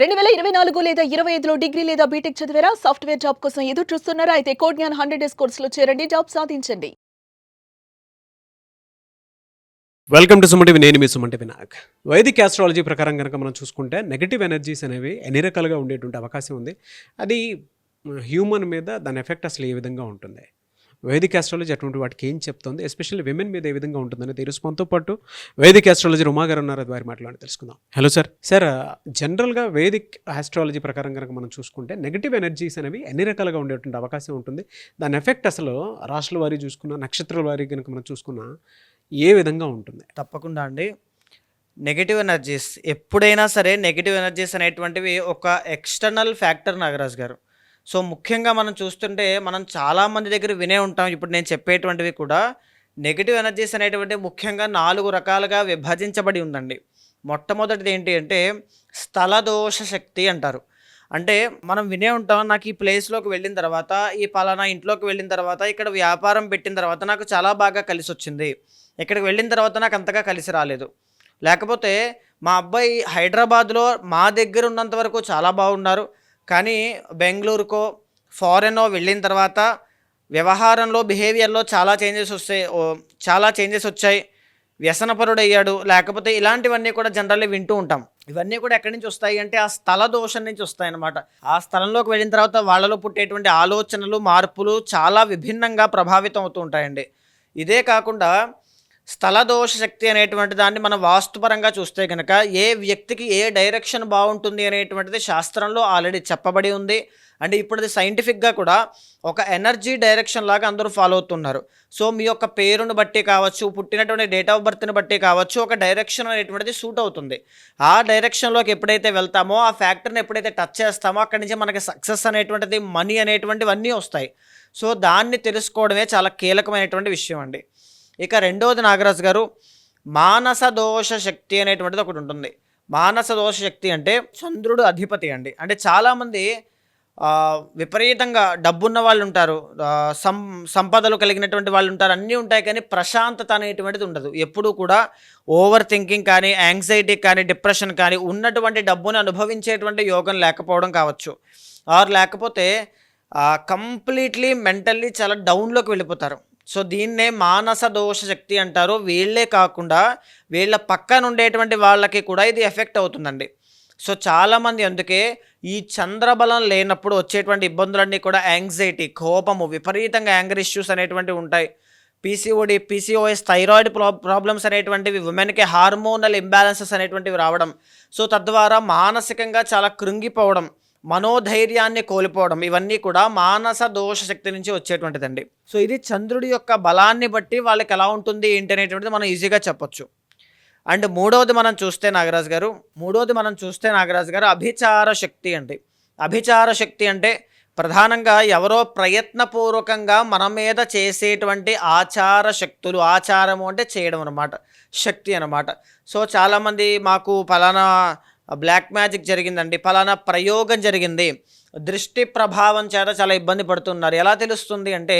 రెండు వేల ఇరవై నాలుగు లేదా ఇరవై ఐదులో డిగ్రీ లేదా బీటెక్ చదివారా? సాఫ్ట్వేర్ జాబ్ కోసం ఎదురు చూస్తున్నారా? అయితే కోడ్ జ్ఞాన్ హండ్రెడ్ డేస్ కోర్సులో చేరండి. జాబ్ సాధించండి. వెల్కమ్ టు సుమటి నేను మీ సుమంటి వినాయక్ వైదిక్ ఆస్ట్రాలజీ ప్రకారం కనుక మనం చూసుకుంటే నెగటివ్ ఎనర్జీస్ అనేవి ఎన్ని రకాలుగా ఉండేటువంటి అవకాశం ఉంది. అది హ్యూమన్ మీద దాని ఎఫెక్ట్ అసలు ఏ విధంగా ఉంటుంది? వైదిక్ ఆస్ట్రాలజీ అటువంటి వాటికి ఏం చెప్తుంది? ఎస్పెషల్లీ విమెన్ మీద ఏ విధంగా ఉంటుందని తెలుసు మనతో పాటు వైదిక్ ఆస్ట్రాలజీ ఉమా గారు ఉన్నారు. అది వారి మాట్లాడి తెలుసుకుందాం. హలో సార్ సార్ జనరల్గా వేదిక్ ఆస్ట్రాలజీ ప్రకారం కనుక మనం చూసుకుంటే నెగటివ్ ఎనర్జీస్ అనేవి ఎన్ని రకాలుగా ఉండేటువంటి అవకాశం ఉంటుంది? దాని ఎఫెక్ట్ అసలు రాష్ట్రాల వారి చూసుకున్నా నక్షత్రాల వారి కనుక మనం చూసుకున్నా ఏ విధంగా ఉంటుంది? తప్పకుండా అండి. నెగిటివ్ ఎనర్జీస్ ఎప్పుడైనా సరే నెగిటివ్ ఎనర్జీస్ అనేటువంటివి ఒక ఎక్స్టర్నల్ ఫ్యాక్టర్ నాగరాజ్ గారు. సో ముఖ్యంగా మనం చూస్తుంటే మనం చాలామంది దగ్గర వినే ఉంటాం. ఇప్పుడు నేను చెప్పేటువంటివి కూడా నెగిటివ్ ఎనర్జీస్ అనేటువంటి ముఖ్యంగా నాలుగు రకాలుగా విభజించబడి ఉందండి. మొట్టమొదటిది ఏంటి అంటే స్థల దోష శక్తి అంటారు. అంటే మనం వినే ఉంటాం నాకు ఈ ప్లేస్లోకి వెళ్ళిన తర్వాత ఈ పలానా ఇంట్లోకి వెళ్ళిన తర్వాత ఇక్కడ వ్యాపారం పెట్టిన తర్వాత నాకు చాలా బాగా కలిసి వచ్చింది. ఇక్కడికి వెళ్ళిన తర్వాత నాకు అంతగా కలిసి రాలేదు. లేకపోతే మా అబ్బాయి హైదరాబాద్లో మా దగ్గర ఉన్నంత వరకు చాలా బాగున్నారు. కానీ బెంగళూరుకో ఫారెనో వెళ్ళిన తర్వాత వ్యవహారంలో బిహేవియర్లో చాలా చేంజెస్ వస్తాయి ఓ, చాలా చేంజెస్ వచ్చాయి. వ్యసనపరుడయ్యాడు. లేకపోతే ఇలాంటివన్నీ కూడా జనరల్లీ వింటూ ఉంటాం. ఇవన్నీ కూడా ఎక్కడి నుంచి వస్తాయి అంటే ఆ స్థల దోషం నుంచి వస్తాయి అన్నమాట. ఆ స్థలంలోకి వెళ్ళిన తర్వాత వాళ్ళలో పుట్టేటువంటి ఆలోచనలు మార్పులు చాలా విభిన్నంగా ప్రభావితం అవుతూ ఉంటాయండి. ఇదే కాకుండా స్థల దోష శక్తి అనేటువంటి దాన్ని మనం వాస్తుపరంగా చూస్తే కనుక ఏ వ్యక్తికి ఏ డైరెక్షన్ బాగుంటుంది అనేటువంటిది శాస్త్రంలో ఆల్రెడీ చెప్పబడి ఉంది. అంటే ఇప్పుడు అది సైంటిఫిక్గా కూడా ఒక ఎనర్జీ డైరెక్షన్ లాగా అందరూ ఫాలో అవుతున్నారు. సో మీ యొక్క పేరును బట్టి కావచ్చు పుట్టినటువంటి డేట్ ఆఫ్ బర్త్ని బట్టి కావచ్చు ఒక డైరెక్షన్ అనేటువంటిది సూట్ అవుతుంది. ఆ డైరెక్షన్లోకి ఎప్పుడైతే వెళ్తామో ఆ ఫ్యాక్టర్ని ఎప్పుడైతే టచ్ చేస్తామో అక్కడి నుంచి మనకి సక్సెస్ అనేటువంటిది మనీ అనేటువంటివన్నీ వస్తాయి. సో దాన్ని తెలుసుకోవడమే చాలా కీలకమైనటువంటి విషయం అండి. ఇక రెండవది నాగరాజు గారు మానస దోష శక్తి అనేటువంటిది ఒకటి ఉంటుంది. మానస దోష శక్తి అంటే చంద్రుడు అధిపతి అండి. అంటే చాలామంది విపరీతంగా డబ్బున్న వాళ్ళు ఉంటారు సం సంపదలు కలిగినటువంటి వాళ్ళు ఉంటారు అన్నీ ఉంటాయి కానీ ప్రశాంతత అనేటువంటిది ఉండదు. ఎప్పుడూ కూడా ఓవర్ థింకింగ్ కానీ యాంగ్జైటీ కానీ డిప్రెషన్ కానీ ఉన్నటువంటి డబ్బును అనుభవించేటువంటి యోగం లేకపోవడం కావచ్చు. ఆర్ లేకపోతే కంప్లీట్లీ మెంటల్లీ చాలా డౌన్లోకి వెళ్ళిపోతారు. సో దీన్నే మానస దోష శక్తి అంటారు. వీళ్ళే కాకుండా వీళ్ళ పక్కన ఉండేటువంటి వాళ్ళకి కూడా ఇది ఎఫెక్ట్ అవుతుందండి. సో చాలామంది అందుకే ఈ చంద్రబలం లేనప్పుడు వచ్చేటువంటి ఇబ్బందులన్నీ కూడా యాంగ్జైటీ కోపము విపరీతంగా యాంగర్ ఇష్యూస్ అనేటువంటివి ఉంటాయి. PCOD PCOS thyroid pro problems అనేటువంటివి ఉమెన్కి హార్మోనల్ ఇంబ్యాలెన్సెస్ అనేటువంటివి రావడం. సో తద్వారా మానసికంగా చాలా కృంగిపోవడం. మనోధైర్యాన్ని కోల్పోవడం ఇవన్నీ కూడా మానస దోష శక్తి నుంచి వచ్చేటువంటిదండి. సో ఇది చంద్రుడి యొక్క బలాన్ని బట్టి వాళ్ళకి ఎలా ఉంటుంది ఏంటి అనేటువంటిది మనం ఈజీగా చెప్పొచ్చు. అండ్ మూడవది మనం చూస్తే నాగరాజు గారు మూడవది మనం చూస్తే నాగరాజు గారు అభిచార శక్తి అండి. అభిచార శక్తి అంటే ప్రధానంగా ఎవరో ప్రయత్నపూర్వకంగా మన మీద చేసేటువంటి ఆచార శక్తులు ఆచారము అంటే చేయడం అనమాట శక్తి అనమాట సో చాలామంది మాకు ఫలానా బ్లాక్ మ్యాజిక్ జరిగిందండి. ఫలానా ప్రయోగం జరిగింది. దృష్టి ప్రభావం చేత చాలా ఇబ్బంది పడుతున్నారు. ఎలా తెలుస్తుంది అంటే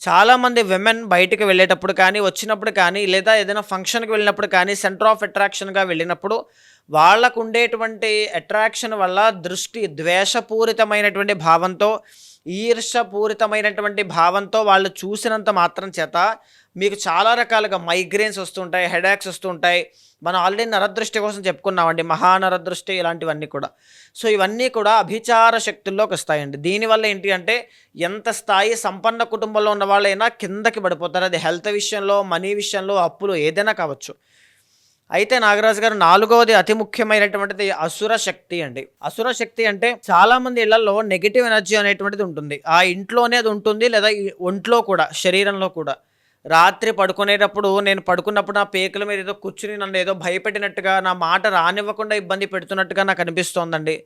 చాలామంది విమెన్ బయటికి వెళ్ళేటప్పుడు కానీ వచ్చినప్పుడు కానీ లేదా ఏదైనా ఫంక్షన్కి వెళ్ళినప్పుడు కానీ సెంటర్ ఆఫ్ అట్రాక్షన్గా వెళ్ళినప్పుడు వాళ్ళకు ఉండేటువంటి అట్రాక్షన్ వల్ల దృష్టి ద్వేషపూరితమైనటువంటి భావంతో ఈర్షపూరితమైనటువంటి భావంతో వాళ్ళు చూసినంత మాత్రం చేత మీకు చాలా రకాలుగా మైగ్రేన్స్ వస్తుంటాయి హెడాక్స్ వస్తుంటాయి. మనం ఆల్రెడీ నరదృష్టి కోసం చెప్పుకున్నామండి మహానరదృష్టి ఇలాంటివన్నీ కూడా. సో ఇవన్నీ కూడా అభిచార శక్తుల్లోకి వస్తాయండి. దీనివల్ల ఏంటి అంటే ఎంత స్థాయి సంపన్న కుటుంబంలో ఉన్న వాళ్ళైనా కిందకి పడిపోతారు. అది హెల్త్ విషయంలో మనీ విషయంలో అప్పులు ఏదైనా కావచ్చు. అయితే నాగరాజు గారు నాలుగవది అతి ముఖ్యమైనటువంటిది అసుర శక్తి అండి. అసుర శక్తి అంటే చాలా మంది ఇళ్ళలో నెగిటివ్ ఎనర్జీ అనేటువంటిది ఉంటుంది. ఆ ఇంట్లోనే అది ఉంటుంది లేదా ఒంట్లో కూడా శరీరంలో కూడా. రాత్రి పడుకునేటప్పుడు నేను పడుకున్నప్పుడు నా పేకల మీద ఏదో కూర్చుని నన్ను ఏదో భయపెట్టినట్టుగా నా మాట రానివ్వకుండా ఇబ్బంది పెడుతున్నట్టుగా నాకు అనిపిస్తోందండి.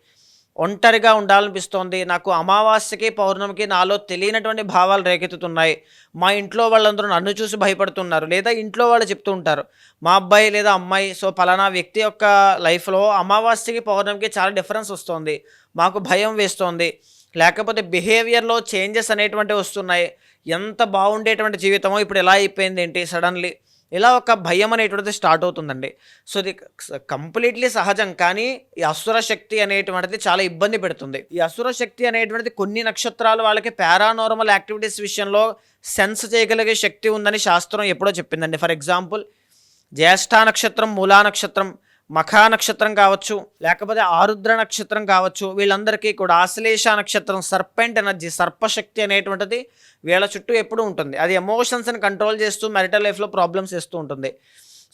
ఒంటరిగా ఉండాలనిపిస్తోంది. నాకు అమావాస్యకి పౌర్ణమికి నాలో తెలియనటువంటి భావాలు రేకెత్తుతున్నాయి. మా ఇంట్లో వాళ్ళందరూ నన్ను చూసి భయపడుతున్నారు లేదా ఇంట్లో వాళ్ళు చెప్తూ ఉంటారు. మా అబ్బాయి లేదా అమ్మాయి సో పలానా వ్యక్తి యొక్క లైఫ్లో అమావాస్యకి పౌర్ణమికి చాలా డిఫరెన్స్ వస్తుంది. మాకు భయం వేస్తోంది. లేకపోతే బిహేవియర్లో చేంజెస్ అనేటువంటివి వస్తున్నాయి. ఎంత బాగుండేటువంటి జీవితమో ఇప్పుడు ఎలా అయిపోయింది ఏంటి? సడన్లీ ఇలా ఒక భయం అనేటువంటిది స్టార్ట్ అవుతుందండి. సో ఇది కంప్లీట్లీ సహజం కానీ ఈ అసుర శక్తి అనేటువంటిది చాలా ఇబ్బంది పెడుతుంది. ఈ అసుర శక్తి అనేటువంటిది కొన్ని నక్షత్రాలు వాళ్ళకి పారానార్మల్ యాక్టివిటీస్ విషయంలో సెన్స్ చేయగలిగే శక్తి ఉందని శాస్త్రం ఎప్పుడో చెప్పిందండి. ఫర్ ఎగ్జాంపుల్ జ్యేష్ఠ నక్షత్రం మూలా నక్షత్రం మఖా నక్షత్రం కావచ్చు లేకపోతే ఆరుద్ర నక్షత్రం కావచ్చు వీళ్ళందరికీ కూడా ఆశ్లేష నక్షత్రం సర్పెంట్ ఎనర్జీ సర్పశక్తి అనేటువంటిది వీళ్ళ చుట్టూ ఎప్పుడూ ఉంటుంది. అది ఎమోషన్స్ని కంట్రోల్ చేస్తూ మెరిటల్ లైఫ్లో ప్రాబ్లమ్స్ ఇస్తూ ఉంటుంది.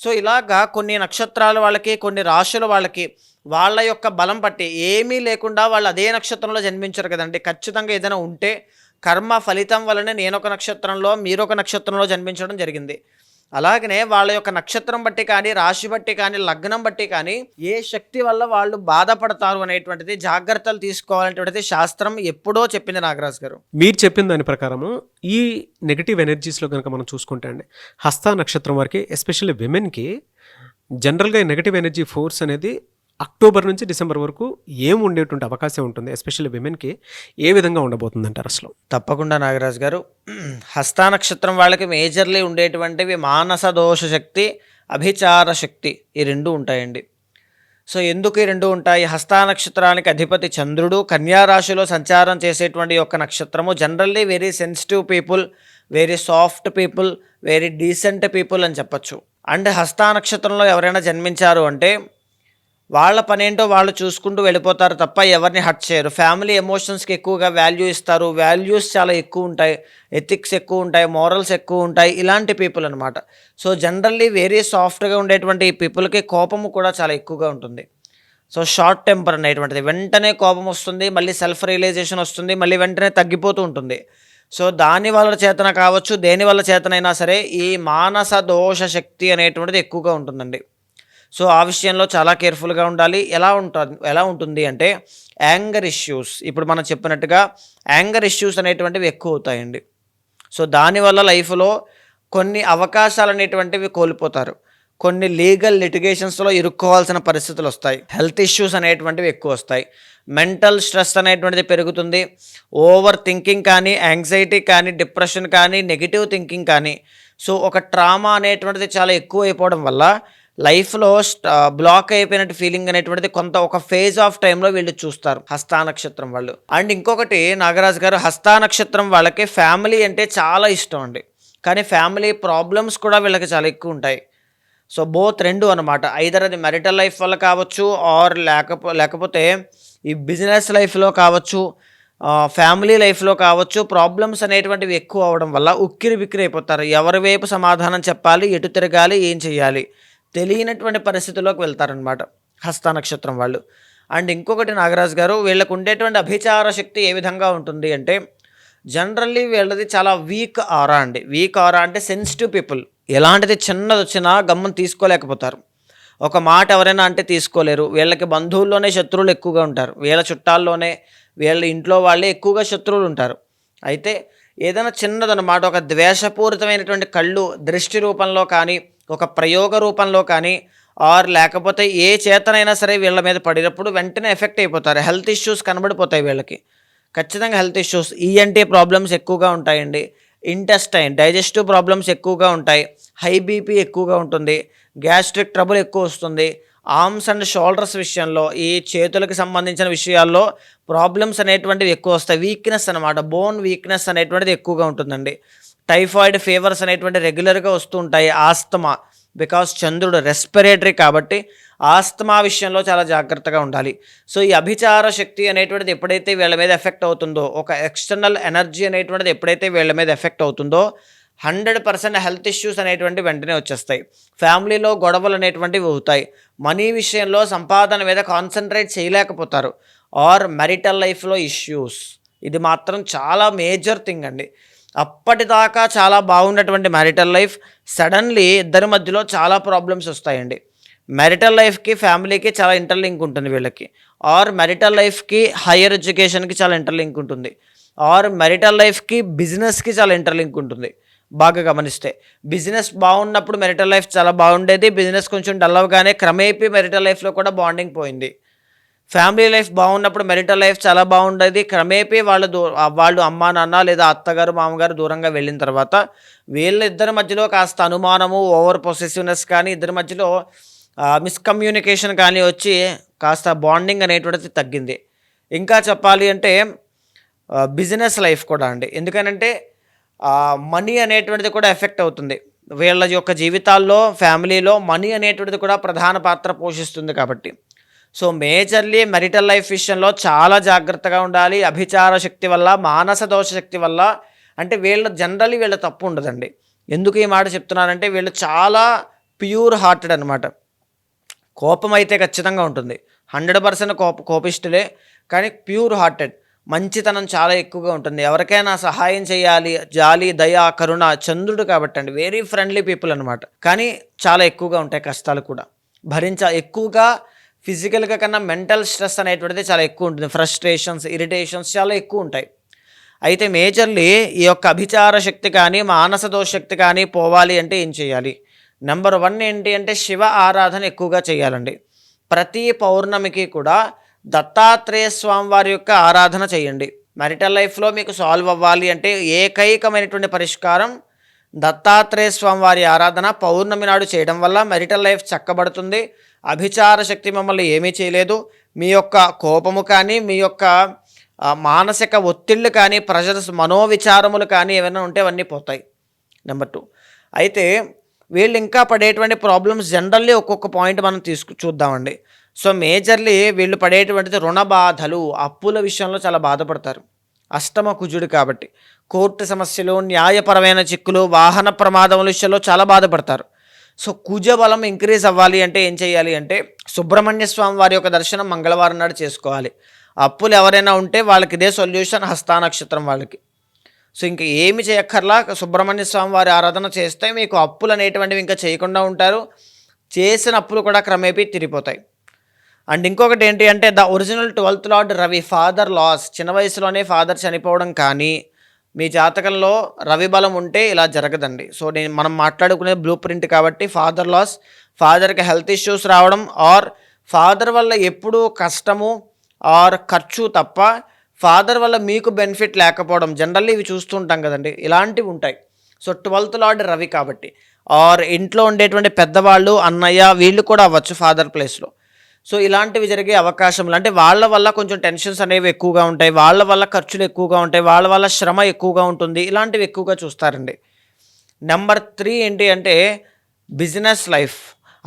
సో ఇలాగా కొన్ని నక్షత్రాల వాళ్ళకి కొన్ని రాశుల వాళ్ళకి వాళ్ళ యొక్క బలం పట్టి ఏమీ లేకుండా వాళ్ళు అదే నక్షత్రంలో జన్మించరు కదండి. ఖచ్చితంగా ఏదైనా ఉంటే కర్మ ఫలితం వలనే నేనొక నక్షత్రంలో మీరొక నక్షత్రంలో జన్మించడం జరిగింది. అలాగనే వాళ్ళ యొక్క నక్షత్రం బట్టి కానీ రాశి బట్టి కానీ లగ్నం బట్టి కానీ ఏ శక్తి వల్ల వాళ్ళు బాధపడతారు అనేటువంటిది జాగ్రత్తలు తీసుకోవాలనేటువంటిది శాస్త్రం ఎప్పుడో చెప్పింది నాగరాజు గారు. మీరు చెప్పిన దాని ప్రకారము ఈ నెగిటివ్ ఎనర్జీస్లో కనుక మనం చూసుకుంటే అండి హస్త నక్షత్రం వారికి ఎస్పెషల్లీ విమెన్కి జనరల్గా నెగిటివ్ ఎనర్జీ ఫోర్స్ అనేది అక్టోబర్ నుంచి డిసెంబర్ వరకు ఏం ఉండేటువంటి అవకాశం ఉంటుంది ఎస్పెషల్లీ విమెన్కి ఏ విధంగా ఉండబోతుంది అంటారు అసలు తప్పకుండా నాగరాజు గారు. హస్తా నక్షత్రం వాళ్ళకి మేజర్లీ ఉండేటువంటివి మానస దోష శక్తి అభిచార శక్తి ఈ రెండు ఉంటాయండి. సో ఎందుకు ఈ రెండు ఉంటాయి? హస్తా నక్షత్రానికి అధిపతి చంద్రుడు కన్యా రాశిలో సంచారం చేసేటువంటి యొక్క నక్షత్రము. Generally very sensitive people very soft people very decent people అని చెప్పచ్చు. అండ్ హస్తా నక్షత్రంలో ఎవరైనా జన్మించారు అంటే వాళ్ళ పనేంటో వాళ్ళు చూసుకుంటూ వెళ్ళిపోతారు తప్ప ఎవరిని హట్ చేయరు. ఫ్యామిలీ ఎమోషన్స్కి ఎక్కువగా వాల్యూ ఇస్తారు. వాల్యూస్ చాలా ఎక్కువ ఉంటాయి. ఎథిక్స్ ఎక్కువ ఉంటాయి. మోరల్స్ ఎక్కువ ఉంటాయి. ఇలాంటి పీపుల్ అనమాట సో జనరల్లీ వెరీ సాఫ్ట్గా ఉండేటువంటి ఈ పీపుల్కి కోపము కూడా చాలా ఎక్కువగా ఉంటుంది. సో షార్ట్ టెంపర్ అనేటువంటిది. వెంటనే కోపం వస్తుంది. మళ్ళీ సెల్ఫ్ రియలైజేషన్ వస్తుంది. మళ్ళీ వెంటనే తగ్గిపోతూ ఉంటుంది. సో దాని వల్ల చేతన కావచ్చు దేని వల్ల చేతనైనా సరే ఈ మానస దోష శక్తి అనేటువంటిది ఎక్కువగా ఉంటుందండి. సో ఆ విషయంలో చాలా కేర్ఫుల్గా ఉండాలి. ఎలా ఉంటుంది ఎలా ఉంటుంది అంటే యాంగర్ ఇష్యూస్ ఇప్పుడు మనం చెప్పినట్టుగా యాంగర్ ఇష్యూస్ అనేటువంటివి ఎక్కువ అవుతాయండి సో దానివల్ల లైఫ్లో కొన్ని అవకాశాలు అనేటువంటివి కోల్పోతారు. కొన్ని లీగల్ లిటిగేషన్స్లో ఇరుక్కోవాల్సిన పరిస్థితులు వస్తాయి హెల్త్ ఇష్యూస్ అనేటువంటివి ఎక్కువ వస్తాయి మెంటల్ స్ట్రెస్ అనేటువంటిది పెరుగుతుంది. ఓవర్ థింకింగ్ కానీ యాంగ్జైటీ కానీ డిప్రెషన్ కానీ నెగిటివ్ థింకింగ్ కానీ సో ఒక ట్రామా అనేటువంటిది చాలా ఎక్కువ అయిపోవడం వల్ల లైఫ్లో బ్లాక్ అయిపోయినట్టు ఫీలింగ్ అనేటువంటిది కొంత ఒక ఫేజ్ ఆఫ్ టైంలో వీళ్ళు చూస్తారు హస్తా నక్షత్రం వాళ్ళు. అండ్ ఇంకొకటి నాగరాజు గారు హస్తా నక్షత్రం వాళ్ళకి ఫ్యామిలీ అంటే చాలా ఇష్టం అండి. కానీ ఫ్యామిలీ ప్రాబ్లమ్స్ కూడా వీళ్ళకి చాలా ఎక్కువ ఉంటాయి. సో బోత్ రెండు అనమాట ఐదర్ అది మెరిటల్ లైఫ్ వల్ల కావచ్చు ఆర్ లేకపో లేకపోతే ఈ బిజినెస్ లైఫ్లో కావచ్చు ఫ్యామిలీ లైఫ్లో కావచ్చు ప్రాబ్లమ్స్ అనేటువంటివి ఎక్కువ అవడం వల్ల ఉక్కిరి బిక్కిరి అయిపోతారు. ఎవరి వైపు సమాధానం చెప్పాలి ఎటు తిరగాలి ఏం చేయాలి తెలియనటువంటి పరిస్థితుల్లోకి వెళ్తారనమాట హస్త నక్షత్రం వాళ్ళు. అండ్ ఇంకొకటి నాగరాజు గారు వీళ్ళకు ఉండేటువంటి అభిచార శక్తి ఏ విధంగా ఉంటుంది అంటే జనరల్లీ వీళ్ళది చాలా వీక్ ఆరా అండి. వీక్ ఆరా అంటే సెన్సిటివ్ పీపుల్ ఎలాంటిది చిన్నది వచ్చినా గమ్మున తీసుకోలేకపోతారు. ఒక మాట ఎవరైనా అంటే తీసుకోలేరు. వీళ్ళకి బంధువుల్లోనే శత్రువులు ఎక్కువగా ఉంటారు. వీళ్ళ చుట్టాల్లోనే వీళ్ళ ఇంట్లో వాళ్ళే ఎక్కువగా శత్రువులు ఉంటారు. అయితే ఏదైనా చిన్నదన్నమాట ఒక ద్వేషపూరితమైనటువంటి కళ్ళు దృష్టి రూపంలో కానీ ఒక ప్రయోగ రూపంలో కానీ ఆర్ లేకపోతే ఏ చేతనైనా సరే వీళ్ళ మీద పడినప్పుడు వెంటనే ఎఫెక్ట్ అయిపోతారు. హెల్త్ ఇష్యూస్ కనబడిపోతాయి వీళ్ళకి. ఖచ్చితంగా హెల్త్ ఇష్యూస్ ఈఎన్టీ ప్రాబ్లమ్స్ ఎక్కువగా ఉంటాయండి. ఇంటెస్టైన్ డైజెస్టివ్ ప్రాబ్లమ్స్ ఎక్కువగా ఉంటాయి. హై బీపీ ఎక్కువగా ఉంటుంది. గ్యాస్ట్రిక్ ట్రబుల్ ఎక్కువ వస్తుంది. ఆర్మ్స్ అండ్ షోల్డర్స్ విషయంలో ఈ చేతులకు సంబంధించిన విషయాల్లో ప్రాబ్లమ్స్ అనేటువంటివి ఎక్కువ వస్తాయి. వీక్నెస్ అనమాట బోన్ వీక్నెస్ అనేటువంటిది ఎక్కువగా ఉంటుందండి. టైఫాయిడ్ ఫీవర్స్ అనేటువంటి రెగ్యులర్గా వస్తూ ఉంటాయి ఆస్తమా. బికాస్ చంద్రుడు రెస్పిరేటరీ కాబట్టి ఆస్తమా విషయంలో చాలా జాగ్రత్తగా ఉండాలి. సో ఈ అభిచార శక్తి అనేటువంటిది ఎప్పుడైతే వీళ్ళ మీద ఎఫెక్ట్ అవుతుందో ఒక ఎక్స్టర్నల్ ఎనర్జీ అనేటువంటిది ఎప్పుడైతే వీళ్ళ మీద ఎఫెక్ట్ అవుతుందో హండ్రెడ్ పర్సెంట్ హెల్త్ ఇష్యూస్ అనేటువంటి వెంటనే వచ్చేస్తాయి. ఫ్యామిలీలో గొడవలు అనేటువంటివి అవుతాయి మనీ విషయంలో సంపాదన మీద కాన్సన్ట్రేట్ చేయలేకపోతారు. ఆర్ మెరిటల్ లైఫ్లో ఇష్యూస్. ఇది మాత్రం చాలా మేజర్ థింగ్ అండి. అప్పటిదాకా చాలా బాగున్నటువంటి మ్యారిటల్ లైఫ్ సడన్లీ ఇద్దరి మధ్యలో చాలా ప్రాబ్లమ్స్ వస్తాయండి. మ్యారిటల్ లైఫ్కి ఫ్యామిలీకి చాలా ఇంటర్లింక్ ఉంటుంది వీళ్ళకి. ఆర్ మ్యారిటల్ లైఫ్కి హయ్యర్ ఎడ్యుకేషన్కి చాలా ఇంటర్లింక్ ఉంటుంది. ఆర్ మ్యారిటల్ లైఫ్కి బిజినెస్కి చాలా ఇంటర్లింక్ ఉంటుంది. బాగా గమనిస్తే. బిజినెస్ బాగున్నప్పుడు మెరిటల్ లైఫ్ చాలా బాగుండేది. బిజినెస్ కొంచెం డల్ అవగానే క్రమేపీ మెరిటల్ లైఫ్లో కూడా బాండింగ్ పోయింది. ఫ్యామిలీ లైఫ్ బాగున్నప్పుడు మెరిటల్ లైఫ్ చాలా బాగుండేది. క్రమేపీ వాళ్ళ దూ వాళ్ళు అమ్మా నాన్న లేదా అత్తగారు మామగారు దూరంగా వెళ్ళిన తర్వాత వీళ్ళిద్దరి మధ్యలో కాస్త అనుమానము ఓవర్ పొసెసివ్నెస్ కానీ ఇద్దరి మధ్యలో మిస్కమ్యూనికేషన్ కానీ వచ్చి కాస్త బాండింగ్ అనేటువంటిది తగ్గింది. ఇంకా చెప్పాలి అంటే బిజినెస్ లైఫ్ కూడా అండి. ఎందుకనంటే మనీ అనేటువంటిది కూడా ఎఫెక్ట్ అవుతుంది. వీళ్ళ యొక్క జీవితాల్లో ఫ్యామిలీలో మనీ అనేటువంటిది కూడా ప్రధాన పాత్ర పోషిస్తుంది కాబట్టి. సో మేజర్లీ మెరిటల్ లైఫ్ విషయంలో చాలా జాగ్రత్తగా ఉండాలి. అభిచార శక్తి వల్ల మానస దోష శక్తి వల్ల అంటే వీళ్ళ జనరలీ వీళ్ళ తప్పు ఉండదండి. ఎందుకు ఈ మాట చెప్తున్నానంటే వీళ్ళు చాలా ప్యూర్ హార్టెడ్ అనమాట కోపం అయితే ఖచ్చితంగా ఉంటుంది. హండ్రెడ్ పర్సెంట్ కోప కోపిష్టులే కానీ ప్యూర్ హార్టెడ్ మంచితనం చాలా ఎక్కువగా ఉంటుంది. ఎవరికైనా సహాయం చేయాలి జాలి దయ కరుణ చంద్రుడు కాబట్టి అండి. వెరీ ఫ్రెండ్లీ పీపుల్ అనమాట కానీ చాలా ఎక్కువగా ఉంటాయి కష్టాలు కూడా. భరించ ఎక్కువగా ఫిజికల్గా కన్నా మెంటల్ స్ట్రెస్ అనేటువంటిది చాలా ఎక్కువ ఉంటుంది. ఫ్రస్ట్రేషన్స్ ఇరిటేషన్స్ చాలా ఎక్కువ ఉంటాయి. అయితే మేజర్లీ ఈ యొక్క అభిచార శక్తి కానీ మానస దోషశక్తి కానీ పోవాలి అంటే ఏం చేయాలి? నెంబర్ వన్ ఏంటి అంటే శివ ఆరాధన ఎక్కువగా చేయాలండి. ప్రతి పౌర్ణమికి కూడా దత్తాత్రేయ స్వామి వారి యొక్క ఆరాధన చేయండి. మెరిటల్ లైఫ్లో మీకు సాల్వ్ అవ్వాలి అంటే ఏకైకమైనటువంటి పరిష్కారం దత్తాత్రేయ స్వామి వారి ఆరాధన. పౌర్ణమి నాడు చేయడం వల్ల మెరిటల్ లైఫ్ చక్కబడుతుంది. అభిచార శక్తి మిమ్మల్ని ఏమీ చేయలేదు. మీ యొక్క కోపము కానీ మీ యొక్క మానసిక ఒత్తిళ్ళు కానీ ప్రజల మనోవిచారములు కానీ ఏమైనా ఉంటే అవన్నీ పోతాయి. నెంబర్ టూ అయితే వీళ్ళు ఇంకా పడేటువంటి ప్రాబ్లమ్స్ జనరల్లీ ఒక్కొక్క పాయింట్ మనం తీసుకు చూద్దామండి. సో మేజర్లీ వీళ్ళు పడేటువంటిది రుణ బాధలు అప్పుల విషయంలో చాలా బాధపడతారు. అష్టమ కుజుడు కాబట్టి. కోర్టు సమస్యలు న్యాయపరమైన చిక్కులు వాహన ప్రమాదముల విషయంలో చాలా బాధపడతారు. సో కుజ బలం ఇంక్రీజ్ అవ్వాలి అంటే ఏం చేయాలి అంటే సుబ్రహ్మణ్య స్వామి వారి యొక్క దర్శనం మంగళవారం నాడు చేసుకోవాలి. అప్పులు ఎవరైనా ఉంటే వాళ్ళకి ఇదే సొల్యూషన్ హస్తా నక్షత్రం వాళ్ళకి. సో ఇంకా ఏమి చేయక్కర్లా సుబ్రహ్మణ్య స్వామి వారి ఆరాధన చేస్తే మీకు అప్పులు అనేటువంటివి ఇంకా చేయకుండా ఉంటారు. చేసిన అప్పులు కూడా క్రమేపీ తిరిగిపోతాయి. అండ్ ఇంకొకటి ఏంటి అంటే the original twelfth lord Ravi father loss చిన్న వయసులోనే ఫాదర్ చనిపోవడం కానీ మీ జాతకంలో రవి బలం ఉంటే ఇలా జరగదండి. సో నేను మనం మాట్లాడుకునే బ్లూ ప్రింట్ కాబట్టి ఫాదర్ లాస్ ఫాదర్కి హెల్త్ ఇష్యూస్ రావడం ఆర్ ఫాదర్ వల్ల ఎప్పుడూ కష్టము ఆర్ ఖర్చు తప్ప ఫాదర్ వల్ల మీకు బెనిఫిట్ లేకపోవడం జనరల్లీ ఇవి చూస్తుంటాం కదండి. ఇలాంటివి ఉంటాయి. సో ట్వెల్త్ లార్డ్ రవి కాబట్టి. ఆర్ ఇంట్లో ఉండేటువంటి పెద్దవాళ్ళు అన్నయ్య వీళ్ళు కూడా అవ్వచ్చు ఫాదర్ ప్లేస్లో సో ఇలాంటివి జరిగే అవకాశములు అంటే వాళ్ళ వల్ల కొంచెం టెన్షన్స్ అనేవి ఎక్కువగా ఉంటాయి వాళ్ళ వల్ల ఖర్చులు ఎక్కువగా ఉంటాయి వాళ్ళ వల్ల శ్రమ ఎక్కువగా ఉంటుంది ఇలాంటివి ఎక్కువగా చూస్తారండి. నెంబర్ త్రీ ఏంటి అంటే బిజినెస్ లైఫ్.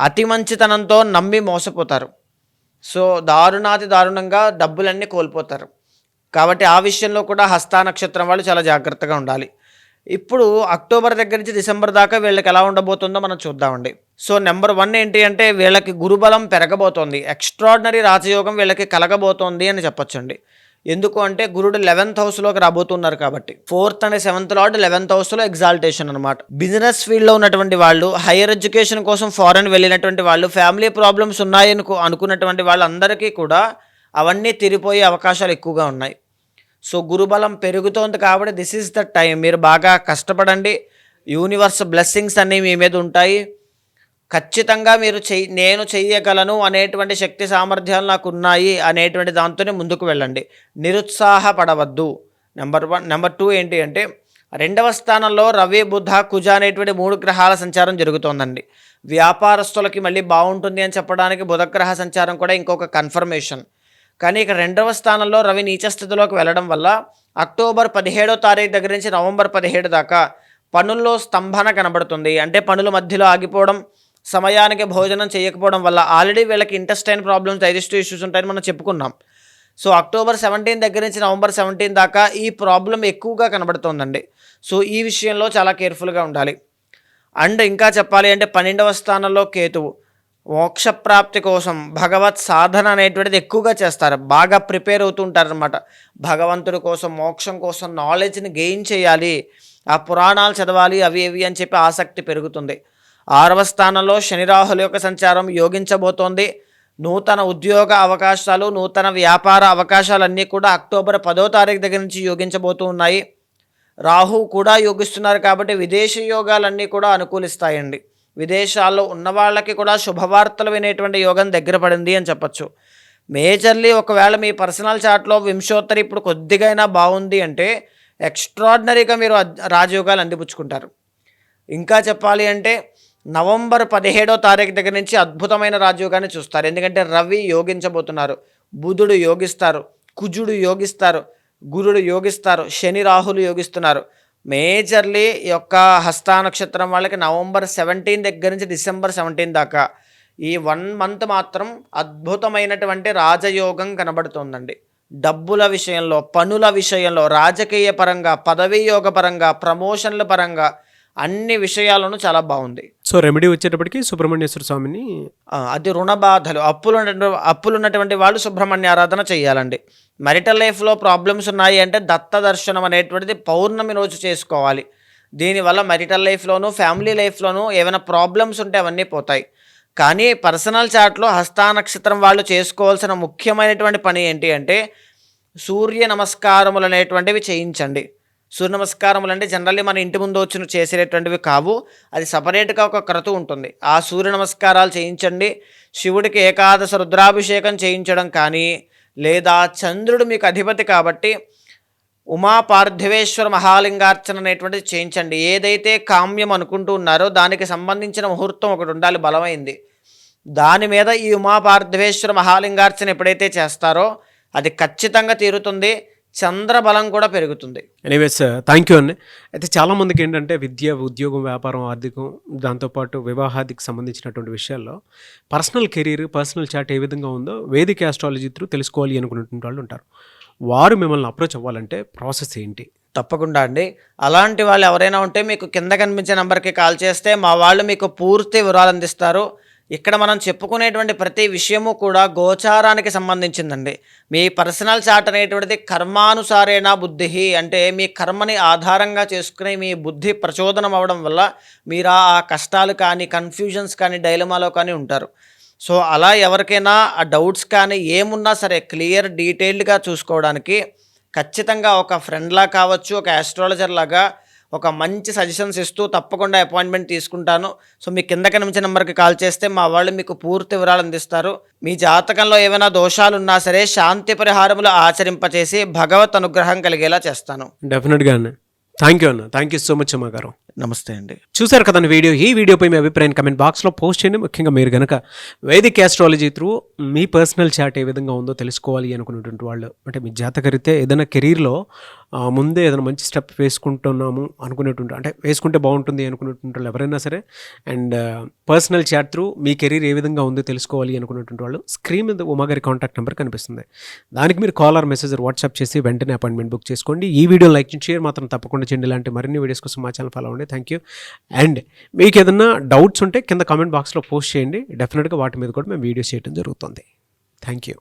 అతి మంచితనంతో నమ్మి మోసపోతారు. సో దారుణాతి దారుణంగా డబ్బులన్నీ కోల్పోతారు. కాబట్టి ఆ విషయంలో కూడా హస్తా నక్షత్రం వాళ్ళు చాలా జాగ్రత్తగా ఉండాలి. ఇప్పుడు అక్టోబర్ దగ్గర నుంచి డిసెంబర్ దాకా వీళ్ళకి ఎలా ఉండబోతుందో మనం చూద్దామండి. సో నెంబర్ వన్ ఏంటి అంటే వీళ్ళకి గురుబలం పెరగబోతోంది. ఎక్స్ట్రాడినరీ రాజయోగం వీళ్ళకి కలగబోతోంది అని చెప్పొచ్చండి. ఎందుకు అంటే గురుడు లెవెన్త్ హౌస్లోకి రాబోతున్నారు కాబట్టి. Fourth and seventh lord eleventh హౌస్లో ఎగ్జాల్టేషన్ అనమాట బిజినెస్ ఫీల్డ్లో ఉన్నటువంటి వాళ్ళు హైయర్ ఎడ్యుకేషన్ కోసం ఫారెన్ వెళ్ళినటువంటి వాళ్ళు ఫ్యామిలీ ప్రాబ్లమ్స్ ఉన్నాయని అనుకున్నటువంటి వాళ్ళందరికీ కూడా అవన్నీ తిరిపోయే అవకాశాలు ఎక్కువగా ఉన్నాయి. సో గురుబలం పెరుగుతోంది కాబట్టి దిస్ ఈజ్ ద టైం మీరు బాగా కష్టపడండి. యూనివర్స్ బ్లెస్సింగ్స్ అన్నీ మీ మీద ఉంటాయి. ఖచ్చితంగా మీరు చెయ్యి నేను చెయ్యగలను అనేటువంటి శక్తి సామర్థ్యాలు నాకు ఉన్నాయి అనేటువంటి దాంతోనే ముందుకు వెళ్ళండి. నిరుత్సాహపడవద్దు. నెంబర్ వన్ నెంబర్ టూ ఏంటి అంటే రెండవ స్థానంలో రవి బుధ కుజ అనేటువంటి మూడు గ్రహాల సంచారం జరుగుతోందండి. వ్యాపారస్తులకి మళ్ళీ బాగుంటుంది అని చెప్పడానికి బుధగ్రహ సంచారం కూడా ఇంకొక కన్ఫర్మేషన్ కానీ ఇక రెండవ స్థానంలో రవి నీచ స్థితిలోకి వెళ్ళడం వల్ల అక్టోబర్ పదిహేడో తారీఖు దగ్గర నుంచి నవంబర్ పదిహేడు దాకా పనుల్లో స్తంభన కనబడుతుంది. అంటే పనుల మధ్యలో ఆగిపోవడం సమయానికి భోజనం చేయకపోవడం వల్ల ఆల్రెడీ వీళ్ళకి ఇంటెస్టైన్ ప్రాబ్లమ్స్ డైజెస్టివ్ ఇష్యూస్ ఉంటాయని మనం చెప్పుకున్నాం. సో అక్టోబర్ సెవెంటీన్ దగ్గర నుంచి నవంబర్ సెవెంటీన్ దాకా ఈ ప్రాబ్లం ఎక్కువగా కనబడుతోందండి. సో ఈ విషయంలో చాలా కేర్ఫుల్గా ఉండాలి. అండ్ ఇంకా చెప్పాలి అంటే పన్నెండవ స్థానంలో కేతువు. మోక్షప్రాప్తి కోసం భగవత్ సాధన అనేటువంటిది ఎక్కువగా చేస్తారు. బాగా ప్రిపేర్ అవుతుంటారు అనమాట భగవంతుడి కోసం మోక్షం కోసం నాలెడ్జ్ని గెయిన్ చేయాలి. ఆ పురాణాలు చదవాలి అవి ఇవి అని చెప్పి ఆసక్తి పెరుగుతుంది. ఆరవ స్థానంలో శనిరాహుల యొక్క సంచారం యోగించబోతోంది. నూతన ఉద్యోగ అవకాశాలు నూతన వ్యాపార అవకాశాలన్నీ కూడా అక్టోబర్ పదో తారీఖు దగ్గర నుంచి యోగించబోతూ ఉన్నాయి. రాహు కూడా యోగిస్తున్నారు కాబట్టి విదేశీ యోగాలన్నీ కూడా అనుకూలిస్తాయండి. విదేశాల్లో ఉన్న వాళ్ళకి కూడా శుభవార్తలు వినేటువంటి యోగం దగ్గర పడింది అని చెప్పొచ్చు. మేజర్లీ ఒకవేళ మీ పర్సనల్ చార్ట్లో వింశోత్తరి ఇప్పుడు కొద్దిగైనా బాగుంది అంటే ఎక్స్ట్రాడినరీగా మీరు రాజయోగాలు అందిపుచ్చుకుంటారు. ఇంకా చెప్పాలి అంటే నవంబర్ పదిహేడో తారీఖు దగ్గర నుంచి అద్భుతమైన రాజయోగాన్ని చూస్తారు. ఎందుకంటే రవి యోగించబోతున్నారు. బుధుడు యోగిస్తారు. కుజుడు యోగిస్తారు. గురుడు యోగిస్తారు. శని రాహులు యోగిస్తున్నారు. మేజర్లీ యొక్క హస్తా నక్షత్రం వాళ్ళకి నవంబర్ సెవెంటీన్ దగ్గర నుంచి డిసెంబర్ సెవెంటీన్ దాకా ఈ వన్ మంత్ మాత్రం అద్భుతమైనటువంటి రాజయోగం కనబడుతుందండి. డబ్బుల విషయంలో పనుల విషయంలో రాజకీయ పరంగా పదవీ యోగ పరంగా ప్రమోషన్ల పరంగా అన్ని విషయాలను చాలా బాగుంది. సో రెమెడీ వచ్చేటప్పటికి సుబ్రహ్మణ్యేశ్వర స్వామిని అది రుణ బాధలు. అప్పులు అప్పులు ఉన్నటువంటి వాళ్ళు సుబ్రహ్మణ్య ఆరాధన చేయాలండి marital లైఫ్లో ప్రాబ్లమ్స్ ఉన్నాయి అంటే దత్త దర్శనం అనేటువంటిది పౌర్ణమి రోజు చేసుకోవాలి. దీనివల్ల marital లైఫ్లోను ఫ్యామిలీ లైఫ్లోను ఏమైనా ప్రాబ్లమ్స్ ఉంటే అవన్నీ పోతాయి. కానీ పర్సనల్ చార్ట్లో హస్తా నక్షత్రం వాళ్ళు చేసుకోవాల్సిన ముఖ్యమైనటువంటి పని ఏంటి అంటే సూర్య నమస్కారములు అనేటువంటివి చేయించండి. సూర్య నమస్కారములు అంటే జనరల్లీ మన ఇంటి ముందు వచ్చిన చేసేటటువంటివి కావు. అది సపరేట్గా ఒక క్రతు ఉంటుంది. ఆ సూర్య నమస్కారాలు చేయించండి. శివుడికి ఏకాదశ రుద్రాభిషేకం చేయించడం కానీ లేదా చంద్రుడు మీకు అధిపతి కాబట్టి ఉమా పార్థివేశ్వర మహాలింగార్చన అనేటువంటిది చేయించండి. ఏదైతే కామ్యం అనుకుంటూ ఉన్నారో దానికి సంబంధించిన ముహూర్తం ఒకటి ఉండాలి బలమైంది. దాని మీద ఈ ఉమా పార్థివేశ్వర మహాలింగార్చన ఎప్పుడైతే చేస్తారో అది ఖచ్చితంగా తీరుతుంది. చంద్రబలం కూడా పెరుగుతుంది. ఎనీవేస్ థ్యాంక్ యూ అండి అయితే చాలామందికి ఏంటంటే విద్య ఉద్యోగం వ్యాపారం ఆర్థికం దాంతోపాటు వివాహాదికి సంబంధించినటువంటి విషయాల్లో పర్సనల్ కెరీర్ పర్సనల్ చాట్ ఏ విధంగా ఉందో వేదిక ఆస్ట్రాలజీ త్రూ తెలుసుకోవాలి అనుకున్నటువంటి వాళ్ళు ఉంటారు. వారు మిమ్మల్ని అప్రోచ్ అవ్వాలంటే ప్రాసెస్ ఏంటి? తప్పకుండా అండి. అలాంటి వాళ్ళు ఎవరైనా ఉంటే మీకు కింద కనిపించే నెంబర్కి కాల్ చేస్తే మా వాళ్ళు మీకు పూర్తి వివరాలు అందిస్తారు. ఇక్కడ మనం చెప్పుకునేటువంటి ప్రతి విషయము కూడా గోచారానికి సంబంధించిందండి. మీ పర్సనల్ చార్ట్ అనేటువంటిది కర్మానుసారేణ బుద్ధి అంటే మీ కర్మని ఆధారంగా చేసుకుని మీ బుద్ధి ప్రచోదనం అవ్వడం వల్ల మీరు ఆ కష్టాలు కానీ కన్ఫ్యూజన్స్ కానీ డైలమాలో కానీ ఉంటారు. సో అలా ఎవరికైనా ఆ డౌట్స్ కానీ ఏమున్నా సరే క్లియర్ డీటెయిల్డ్గా చూసుకోవడానికి ఖచ్చితంగా ఒక ఫ్రెండ్లా కావచ్చు ఒక ఆస్ట్రాలజర్ లాగా ఒక మంచి సజెషన్స్ ఇస్తూ తప్పకుండా అపాయింట్మెంట్ తీసుకుంటాను. సో మీ కింద కనిపించే నెంబర్కి కాల్ చేస్తే మా వాళ్ళు మీకు పూర్తి వివరాలు అందిస్తారు. మీ జాతకంలో ఏమైనా దోషాలు ఉన్నా సరే శాంతి పరిహారములు ఆచరింపచేసి భగవత్ అనుగ్రహం కలిగేలా చేస్తాను. డెఫినెట్గా అన్న. థ్యాంక్ యూ అన్న. థ్యాంక్ యూ సో మచ్ అమ్మ గారు. నమస్తే అండి. చూశారు కదా వీడియో? ఈ వీడియోపై మీ అభిప్రాయం కమెంట్ బాక్స్లో పోస్ట్ చేయండి. ముఖ్యంగా మీరు కనుక వేదిక ఆస్ట్రాలజీ త్రూ మీ పర్సనల్ చాట్ ఏ విధంగా ఉందో తెలుసుకోవాలి అనుకున్నటువంటి వాళ్ళు అంటే మీ జాతకరితే ఏదైనా కెరీర్లో ముందే ఏదైనా మంచి స్టెప్ వేసుకుంటున్నాము అనుకునేటువంటి అంటే వేసుకుంటే బాగుంటుంది అనుకునేటువంటి వాళ్ళు ఎవరైనా సరే అండ్ పర్సనల్ చాట్ త్రూ మీ కెరీర్ ఏ విధంగా ఉందో తెలుసుకోవాలి అనుకున్నటువంటి వాళ్ళు స్క్రీన్ మీద ఉమాగారి కాంటాక్ట్ నెంబర్ కనిపిస్తుంది. దానికి మీరు కాల్ ఆర్ మెసేజ్ వాట్సాప్ చేసి వెంటనే అపాయింట్మెంట్ బుక్ చేసుకోండి. ఈ వీడియో లైక్ చేసి షేర్ మాత్రం తప్పకుండా చేయండి. ఇలాంటి మరిన్ని వీడియోస్ కోసం మా ఛానల్ ఫాలో అవ్వండి. థ్యాంక్ యూ అండ్ మీకు ఏదైనా డౌట్స్ ఉంటే కింద కామెంట్ బాక్స్లో పోస్ట్ చేయండి. డెఫినెట్గా వాటి మీద కూడా మేము వీడియోస్ చేయడం జరుగుతుంది. Thank you